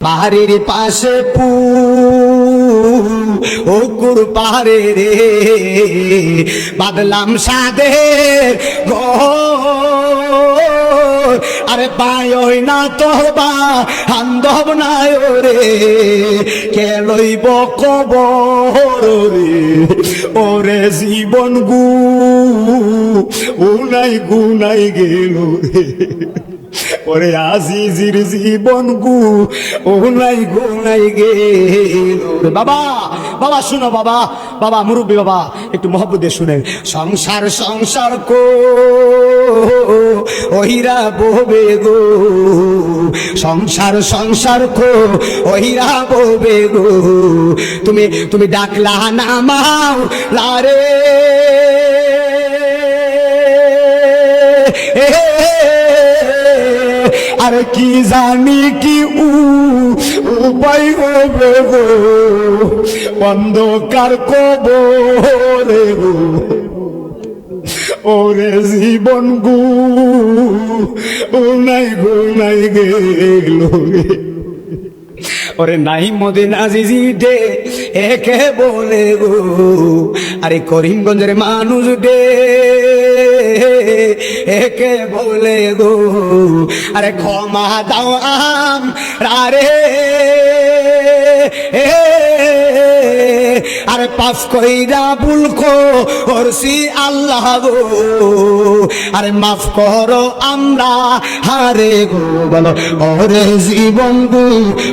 পাহাড়ের পাশে পু ওকুর পাহাড়ে রে। বাদলাম সাদের ঘর। আরে পায় না তোবা হান্দব না রে কে লইব কবর রে? ওরে জীবন গু উনাই গুনাই গেল রে। ওরে আজিজির জীবন গু, ও নাই গু নাই গে। বাবা বাবা, শুনো বাবা বাবা, মুরব্বী বাবা, একটু মহব্বত দিয়ে শুনেন। সংসার সংসার কো ওহিরা ববে গো। সংসার সংসার কো ওহিরা ববে গো। তুমি তুমি ডাকলা নামাও লারে আর কি জানি কি উপায় হবে গো? অন্ধকার কবরে গো। ওরে জীবন গু, ও নাই গো, নাই গেল। ওরে নাই মদিন আজিজি ডে একে বলে গো। আরে করিমগঞ্জের মানুষ ডে একে বলে গো আরে ক্ষমা দাও আম, রারে। আরে পাস কইরা বুলকো করছি আল্লাহ গো। আরে মাফ করো আমরা, হারে গো, বলো। ওরে জীবন গু,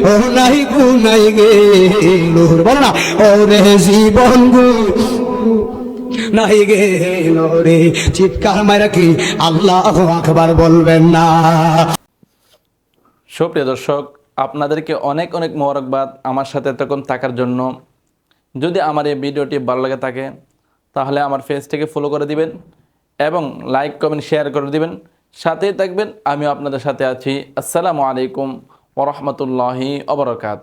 ও নাই গু, নাই গে। বলো না। ওরে জীবন গু নাই গে রে চিৎকার মারা কি আল্লাহ আকবার বলবেন না। সুপ্রিয় দর্শক, আপনাদেরকে অনেক অনেক মোবারকবাদ আমার সাথে এতক্ষণ থাকার জন্য। যদি আমার এই ভিডিওটি ভালো লাগে থাকে, তাহলে আমার পেজটিকে ফলো করে দিবেন এবং লাইক কমেন্ট শেয়ার করে দিবেন। সাথেই থাকবেন, আমিও আপনাদের সাথে আছি। আসসালামু আলাইকুম ওরহমতুল্লাহি অবরকাত